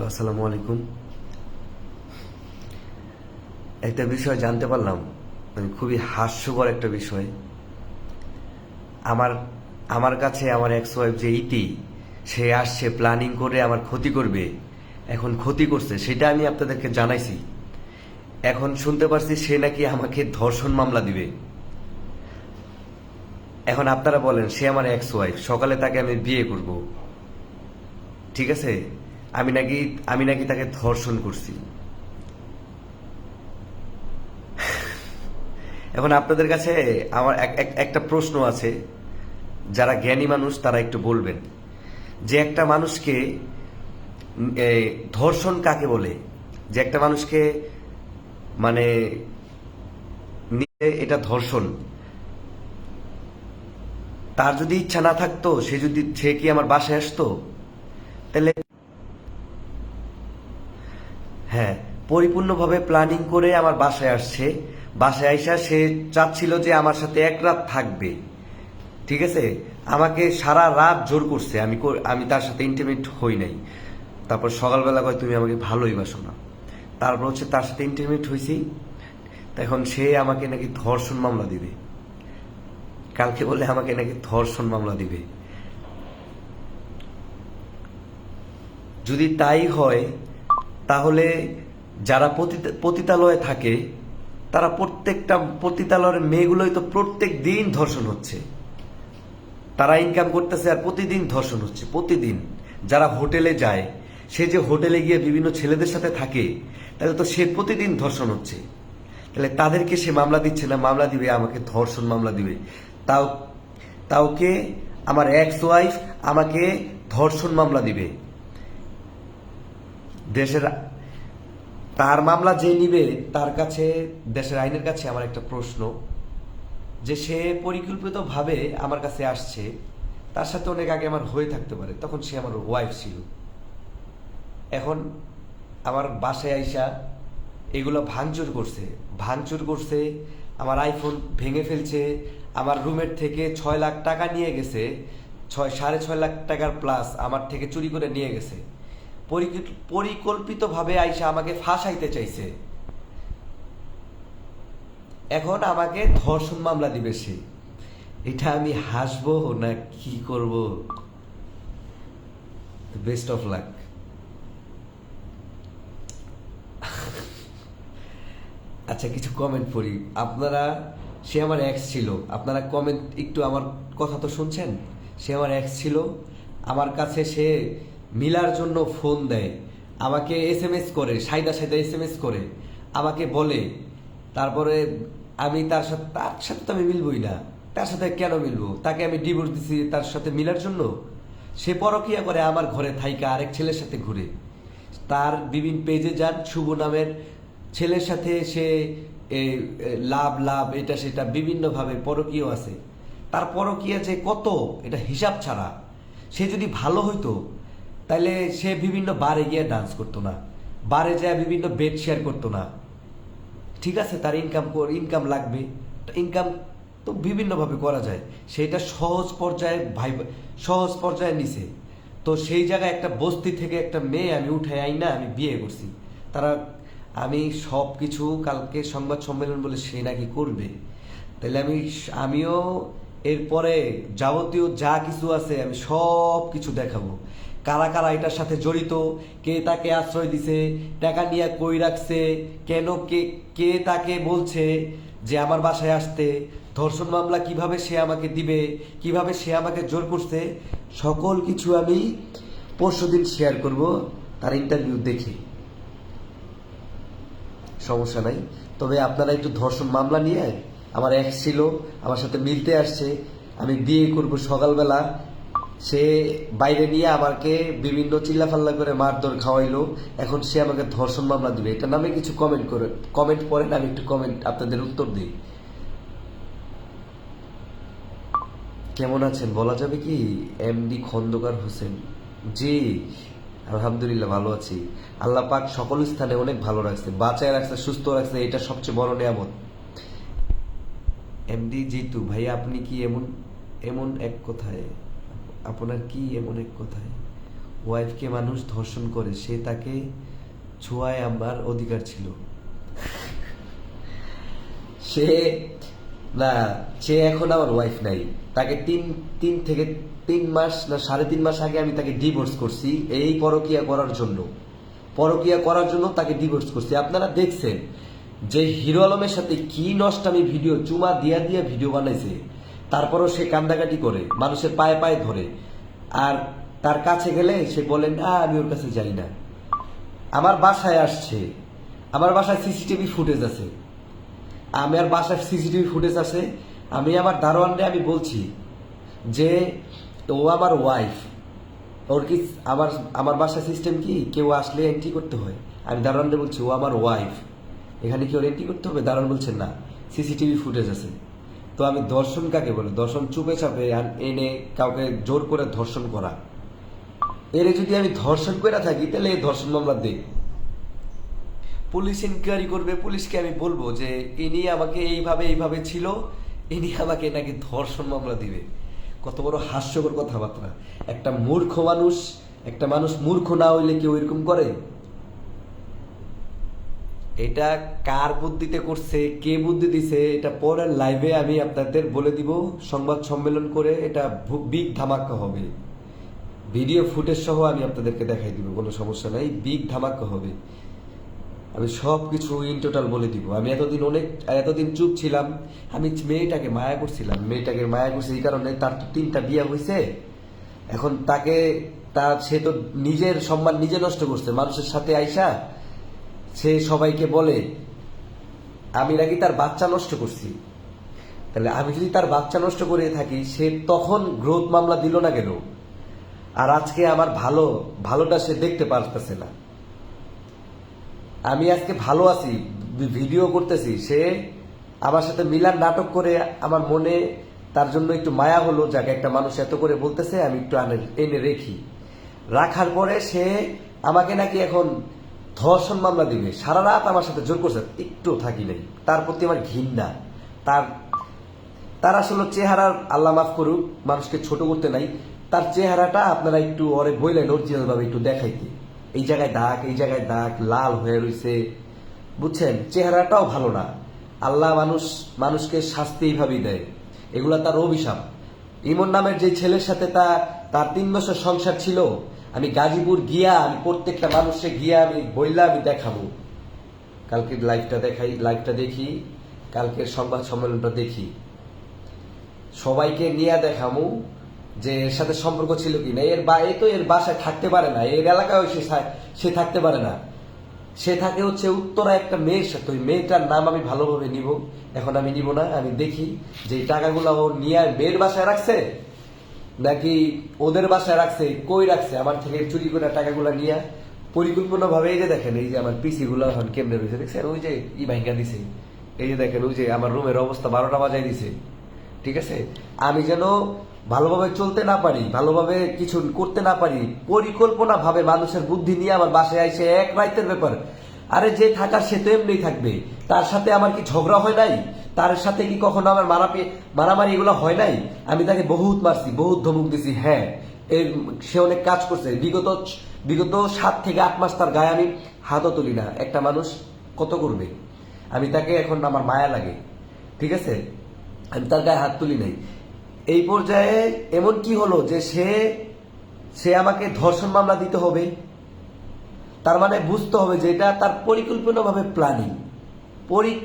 Hello আসসালামু আলাইকুম। একটা বিষয় জানতে পারলাম মানে খুবই হাস্যকর একটা বিষয়। আমার আমার কাছে আমার এক্স ওয়াইফ যে ইতি সে আসছে প্ল্যানিং করে আমার ক্ষতি করবে, এখন ক্ষতি করছে, সেটা আমি আপনাদেরকে জানাইছি। এখন শুনতে পারছি সে নাকি আমাকে ধর্ষণ মামলা দিবে। এখন আপনারা বলেন, সে আমার এক্স ওয়াইফ সকালে তাকে আমি বিয়ে করব। ঠিক আছে? আমি নাকি আমি নাকি তাকে ধর্ষণ করছি। এখন আপনাদের কাছে আমার এক- এক- একটা প্রশ্ন আছে, যারা জ্ঞানী মানুষ তারা একটু বলবেন। যে একটা মানুষকে ধর্ষণ কাকে বলে? যে একটা মানুষকে মানে এটা ধর্ষণ। তার যদি ইচ্ছা না থাকতো, সে যদি, সে কি আমার বাসায় আসতো? তাহলে হ্যাঁ পরিপূর্ণভাবে প্ল্যানিং করে আমার বাসায় আসছে। বাসায় আইসা সে চাচ্ছিল যে আমার সাথে এক রাত থাকবে। ঠিক আছে? আমাকে সারা রাত জোর করছে। আমি আমি তার সাথে ইন্টিমেট হই নাই। তারপর সকালবেলা কয়, তুমি আমাকে ভালোই বাসো না। তারপর হচ্ছে তার সাথে ইন্টিমেট হয়েছি তখন সে আমাকে নাকি ধর্ষণ মামলা দিবে। কালকে বলে আমাকে নাকি ধর্ষণ মামলা দিবে। যদি তাই হয় তাহলে যারা পতিত- পতিতালয়ে থাকে, তারা প্রত্যেকটা পতিতালয়ের মেয়েগুলোই তো প্রত্যেক দিন ধর্ষণ হচ্ছে। তারা ইনকাম করতেছে আর প্রতিদিন ধর্ষণ হচ্ছে, প্রতিদিন। যারা হোটেলে যায়, সে যে হোটেলে গিয়ে বিভিন্ন ছেলেদের সাথে থাকে তাহলে তো সে প্রতিদিন ধর্ষণ হচ্ছে। তাহলে তাদেরকে সে মামলা দিচ্ছে না, মামলা দিবে, আমাকে ধর্ষণ মামলা দিবে। তাও, তাওকে আমার এক্স ওয়াইফ আমাকে ধর্ষণ মামলা দিবে। দেশের তার মামলা যে নিবে, তার কাছে, দেশের আইনের কাছে আমার একটা প্রশ্ন, যে সে পরিকল্পিতভাবে আমার কাছে আসছে, তার সাথে অনেক আগে আমার হয়ে থাকতে পারে, তখন সে আমার ওয়াইফ ছিল। এখন আমার বাসায় আইসা এগুলো ভাঙচুর করছে ভাঙচুর করছে, আমার আইফোন ভেঙে ফেলছে, আমার রুমের থেকে ছয় লাখ টাকা নিয়ে গেছে, ছয়, সাড়ে ছয় লাখ টাকার প্লাস আমার থেকে চুরি করে নিয়ে গেছে। পরিকল্পিতভাবে আইসা আমাকে ফাঁসাইতে চাইছে। এখন আমাকে ধর্ষণ মামলা দিবে সে। এটা আমি হাসবো না কি করব? বেস্ট অফ লাক আচ্ছা কিছু কমেন্ট পড়ি। আপনারা, সে আমার এক্স ছিল। আপনারা কমেন্ট একটু আমার কথা তো শুনছেন? সে আমার এক্স ছিল। আমার কাছে সে মিলার জন্য ফোন দেয়, আমাকে এস এম এস করে, Saida Saida S M S করে, আমাকে বলে, তারপরে আমি তার সাথে তার সাথে তো আমি মিলবই না, তার সাথে কেন মিলবো? তাকে আমি ডিভোর্স দিছি তার সাথে মিলার জন্য? সে পরকিয়া করে আমার ঘরে থাইকা আরেক ছেলের সাথে ঘুরে। তার বিভিন্ন পেজে যান, শুভ নামের ছেলের সাথে সে লাভ লাভ, এটা, সেটা বিভিন্নভাবে পরকীয় আছে। তার পরকীয়া যে কত, এটা হিসাব ছাড়া। সে যদি ভালো হইতো তাহলে সে বিভিন্ন বারে গিয়ে ডান্স করতো না। বারে যায় বিভিন্ন বেড শেয়ার করতো না। ঠিক আছে, তার ইনকাম ইনকাম লাগবে। ইনকাম তো বিভিন্নভাবে করা যায়। সেটা সহজ পর্যায়ে ভাই, সহজ পর্যায়ে নিছে। তো সেই জায়গায় একটা বস্তি থেকে একটা মেয়ে আমি উঠে আই না আমি বিয়ে করছি। তারা, আমি সব কিছু কালকে সংবাদ সম্মেলন বলে সে নাকি করবে। তাহলে আমি, আমিও এরপরে যাবতীয় যা কিছু আছে আমি সব কিছু দেখাবো। কারা কারা এটার সাথে জড়িত, কে তাকে আশ্রয় দিছে, টাকা নিয়ে কই রাখছে, কেন কে কে তাকে বলছে যে আমার বাসায় আসতে, ধর্ষণ মামলা কীভাবে সে আমাকে দিবে, কীভাবে সে আমাকে জোর করছে, সকল কিছু আমি পরশুদিন শেয়ার করব, তার ইন্টারভিউ দেখে। সমস্যা নাই। তবে আপনারা একটু ধর্ষণ মামলা নিয়ে, আমার এক ছিল, আমার সাথে মিলতে আসছে, আমি বিয়ে করব সকালবেলা সে বাইরে নিয়ে আমাকে বিভিন্ন চিল্লাফাল্লা করে মারধর খাওয়াইলো। এখন সে আমাকে ধর্ষণ মামলা দিবে। এটা নামে কিছু কমেন্ট করে কমেন্ট পড়েন, আমি একটু কমেন্ট আপনাদের উত্তর দিই। কেমন আছেন? বলা যাবে কি? এমডি খন্দকার হোসেন। জি, আলহামদুলিল্লাহ ভালো আছি। আল্লাহ পাক সকল স্থানে অনেক ভালো রাখছে, বাঁচায় রাখছে, সুস্থ রাখছে, এটা সবচেয়ে বড় নিয়ামত। এমডি জিতু ভাই আপনি কি এমন এমন এক কথায় আপনার কি এমন এক কথায়? ওয়াইফকে মানুষ ধর্ষণ করে, সে তাকে ছোঁয়ায় আমার অধিকার ছিল। সে, না, সে এখন আমার ওয়াইফ নাই। তাকে তিন তিন থেকে তিন মাস, না, সাড়ে তিন মাস আগে আমি তাকে ডিভোর্স করছি, এই পরকিয়া করার জন্য। পরকিয়া করার জন্য তাকে ডিভোর্স করছি। আপনারা দেখছেন যে হিরো আলমের সাথে কি নষ্ট আমি ভিডিও, চুমা দিয়া দিয়া ভিডিও বানাইছে। তারপরও সে কান্দাকাটি করে, মানুষের পায়ে পায়ে ধরে। আর তার কাছে গেলে সে বলে না আমি ওর কাছে যাই না। আমার বাসায় আসছে। আমার বাসায় সিসিটিভি ফুটেজ আছে। আমি আর বাসায় সিসিটিভি ফুটেজ আছে। আমি আমার দারোয়ানরে আমি বলছি যে, ও আমার ওয়াইফ ওর কি আমার আমার বাসার সিস্টেম কি? কেউ আসলে এন্ট্রি করতে হয়। আমি দারোয়ানরে বলছি, ও আমার ওয়াইফ এখানে কি ওর এন্ট্রি করতে হবে? দারোয়ান বলছেন না, সিসিটিভি ফুটেজ আছে। তো আমি দর্শন কাকে বলে? দর্শন চুপে চাপে এনে কাউকে জোর করে ধর্ষণ করা। এরে যদি আমি ধর্ষণ করে থাকি, তাহলে এই ধর্ষণ মামলা দিই পুলিশ ইনকোয়ারি করবে, পুলিশকে আমি বলব যে, ইনি আমাকে এইভাবে এইভাবে ছিল, ইনি আমাকে নাকি ধর্ষণ মামলা দিবে। কত বড় হাস্যকর কথাবার্তা। একটা মূর্খ মানুষ, একটা মানুষ মূর্খ না হইলে কেউ এরকম করে? এটা কার বুদ্ধিতে করছে, কে বুদ্ধি দিছে, এটা পরের লাইভে আমি আপনাদের বলে দিব। সংবাদ সম্মেলন করে এটা বিগ ধামাকা হবে। ভিডিও ফুটেজ সহ আমি আপনাদেরকে দেখাই দিব, কোনো সমস্যা নাই বিগ ধামাকা হবে। আমি সব কিছু ইন টোটাল বলে দিব। আমি এতদিন অনেক, এতদিন চুপ ছিলাম, আমি মেয়েটাকে মায়া করছিলাম। মেয়েটাকে মায়া করছি এই কারণে তার তো তিনটা বিয়ে হয়েছে এখন তাকে তার সে তো নিজের সম্মান নিজে নষ্ট করছে। মানুষের সাথে আইসা সে সবাইকে বলে, আমি নাকি তার বাচ্চা নষ্ট করছি। তাহলে আমি যদি তার বাচ্চা নষ্ট করে থাকি, সে তখন গ্রোথ মামলা দিল না কেন? আর আজকে আমার ভালো, ভালোটা সে দেখতে পারতেছে না। আমি আজকে ভালো আছি ভিডিও করতেছি। সে আমার সাথে মিলার নাটক করে আমার মনে, তার জন্য একটু মায়া হলো, যাকে একটা মানুষ এত করে বলতেছে, আমি একটু এনে রেখি। রাখার পরে সে আমাকে নাকি এখন ধর্ষণ মামলা দিবে। সারা রাত আমার সাথে জোর করছে একটু থাকি নাই। তার প্রতি আমার ঘৃণা। তার তার আসলে চেহারার আল্লাহ মাফ করুক, মানুষকে ছোট করতে নাই। তার চেহারাটা আপনারা একটু অরে বইলেন অরিজিনাল ভাবে একটু দেখাইতে। এই জায়গায় দাগ, এই জায়গায় দাগ, লাল হয়ে রয়েছে বুঝছেন? চেহারাটাও ভালো না। আল্লাহ মানুষ, মানুষকে শাস্তি এইভাবেই দেয়। এগুলা তার অভিশাপ। ইমন নামের যে ছেলের সাথে তা তার তিন বছর সংসার ছিল আমি গাজীপুর গিয়া আমি প্রত্যেকটা মানুষে গিয়া আমি বইলা আমি দেখাবো। কালকে লাইভটা দেখাই লাইভটা দেখি, কালকের সংবাদ সম্মেলনটা দেখি। সবাইকে নিয়ে দেখামু যে এর সাথে সম্পর্ক ছিল কি না। এর বা, এ তো এর বাসায় থাকতে পারে না, এর এলাকায় সে সে থাকতে পারে না। সে থাকে হচ্ছে উত্তরা একটা মেয়ের সাথে, ওই মেয়েটার নাম আমি ভালোভাবে নিব। এখন আমি নিব না, আমি দেখি যে টাকাগুলো ও নিয়ে মেয়ের বাসায় রাখছে। নাকি ওদের বাসায় রাখছে, কই রাখছে? আমার থেকে চুরি করে টাকাগুলো নিয়ে পরিকল্পনা ভাবে এই যে দেখেন, এই যে আমার পিসি গুলো এখন কেমনে রয়েছে, দেখছেন? ওই যে ই ভাইঙ্গা দিছে। এই যে দেখেন, ওই যে আমার রুমের অবস্থা বারোটা বাজায় দিছে। ঠিক আছে? আমি যেন ভালোভাবে চলতে না পারি, ভালোভাবে কিছু করতে না পারি পরিকল্পনা ভাবে মানুষের বুদ্ধি নিয়ে আমার বাসায় আইসে এক রাইতের ব্যাপার। আরে যে থাকার সে তো এমনি থাকবে। তার সাথে আমার কি ঝগড়া হয় নাই? তার সাথে কি কখনো আমার মারাপি মারামারি এগুলো হয় নাই? আমি তাকে বহুত মারছি, বহুত ধমক দিছি হ্যাঁ। এর সে অনেক কাজ করছে। বিগত বিগত সাত থেকে আট মাস তার গায়ে আমি হাতও তুলি না। একটা মানুষ কত করবে? আমি তাকে এখন আমার মায়া লাগে। ঠিক আছে? আমি তার গায়ে হাত তুলি নাই। এই পর্যায়ে এমন কি হলো যে সে সে আমাকে ধর্ষণ মামলা দিতে হবে। তার মানে বুঝতে হবে যে এটা তার পরিকল্পনাভাবে প্ল্যানিং পরি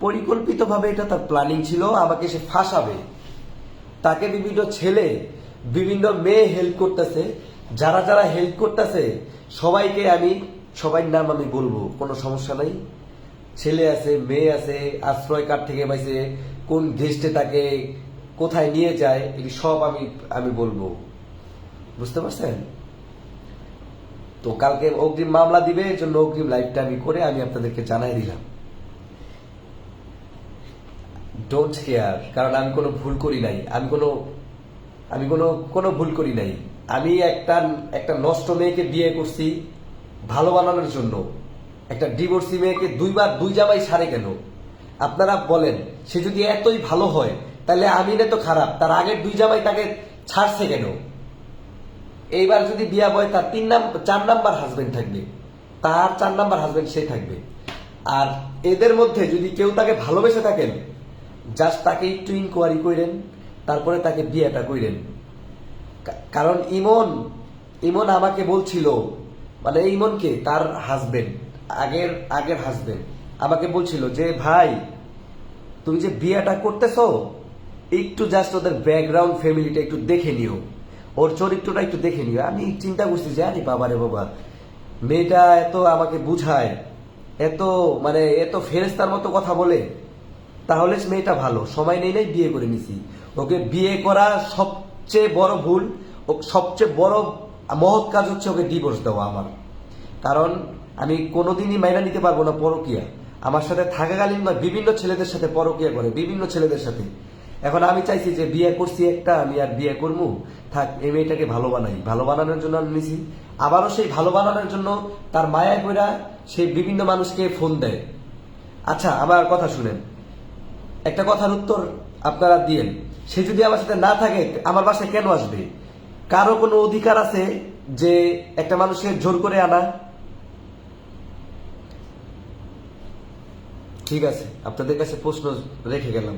পরিকল্পিতভাবে এটা তার প্ল্যানিং ছিল, আমাকে সে ফাঁসাবে। তাকে বিভিন্ন ছেলে, বিভিন্ন মেয়ে হেল্প করতেছে। যারা যারা হেল্প করতেছে, সবাইকে আমি সবাই নাম আমি বলব, কোনো সমস্যা নাই। ছেলে আছে, মেয়ে আছে, আশ্রয় কার থেকে পাইছে, কোন গেস্টে তাকে কোথায় নিয়ে যায় এটি সব আমি আমি বলব। বুঝতে পারছেন? তো কালকে অগ্রিম মামলা দিবে এর জন্য অগ্রিম লাইভটা আমি করে আমি আপনাদেরকে জানাই দিলাম। ডোন্ট কেয়ার কারণ আমি কোনো ভুল করি নাই। আমি কোনো আমি কোনো কোনো ভুল করি নাই। আমি একটা একটা নষ্ট মেয়েকে বিয়ে করছি ভালো বানানোর জন্য। একটা ডিভোর্সি মেয়েকে দুইবার দুই জামাই সারে কেন? আপনারা বলেন, সে যদি এতই ভালো হয়, তাহলে আমি তো খারাপ, তার আগের দুই জামাই তাকে ছাড়ছে কেন? এইবার যদি বিয়া বয় তার তিন নাম্বার চার নাম্বার হাজবেন্ড থাকবে। তার চার নাম্বার হাজবেন্ড সে থাকবে। আর এদের মধ্যে যদি কেউ তাকে ভালোবেসে থাকেন জাস্ট তাকে একটু ইনকোয়ারি করেন তারপরে তাকে বিয়েটা করেন কারণ ইমন ইমন আমাকে বলছিল মানে ইমনকে, তার হাজবেন্ড আগের আগের হাজবেন্ড আমাকে বলছিল যে, ভাই, তুমি যে বিয়েটা করতেছো, একটু জাস্ট ওদের ব্যাকগ্রাউন্ড ফ্যামিলিটা একটু দেখে নিও। ওর চরিত্রটা একটু দেখে নিও। আমি চিন্তা করছি যে, আরে বাবা রে বাবা, মেয়েটা এত আমাকে বুঝায়, এত মানে এত ফেরেস্তার মতো কথা বলে তাহলে মেয়েটা ভালো। সময় নেই, নাই, বিয়ে করে নিছি। ওকে বিয়ে করা সবচেয়ে বড় ভুল, ও সবচেয়ে বড় মহৎ কাজ হচ্ছে ওকে ডিভোর্স দেওয়া আমার। কারণ আমি কোনোদিনই মাইনা নিতে পারব না পরকিয়া। আমার সাথে থাকাকালীন নয়, বিভিন্ন ছেলেদের সাথে পরকিয়া করে, বিভিন্ন ছেলেদের সাথে। এখন আমি চাইছি যে বিয়ে করছি একটা, আমি আর বিয়ে করব। থাক, এই মেয়েটাকে ভালো বানাই। ভালো বানানোর জন্য আমি নিছি। আবারও সেই ভালো বানানোর জন্য তার মায়া কইরা সেই বিভিন্ন মানুষকে ফোন দেয়। আচ্ছা আমার কথা শুনেন। একটা কথার উত্তর আপনারা দিয়েন। সে যদি আমার সাথে না থাকে, আমার বাসায় কেন আসবে? কারও কোনো অধিকার আছে যে একটা মানুষকে জোর করে আনা? ঠিক আছে, আপনাদের কাছে প্রশ্ন রেখে গেলাম।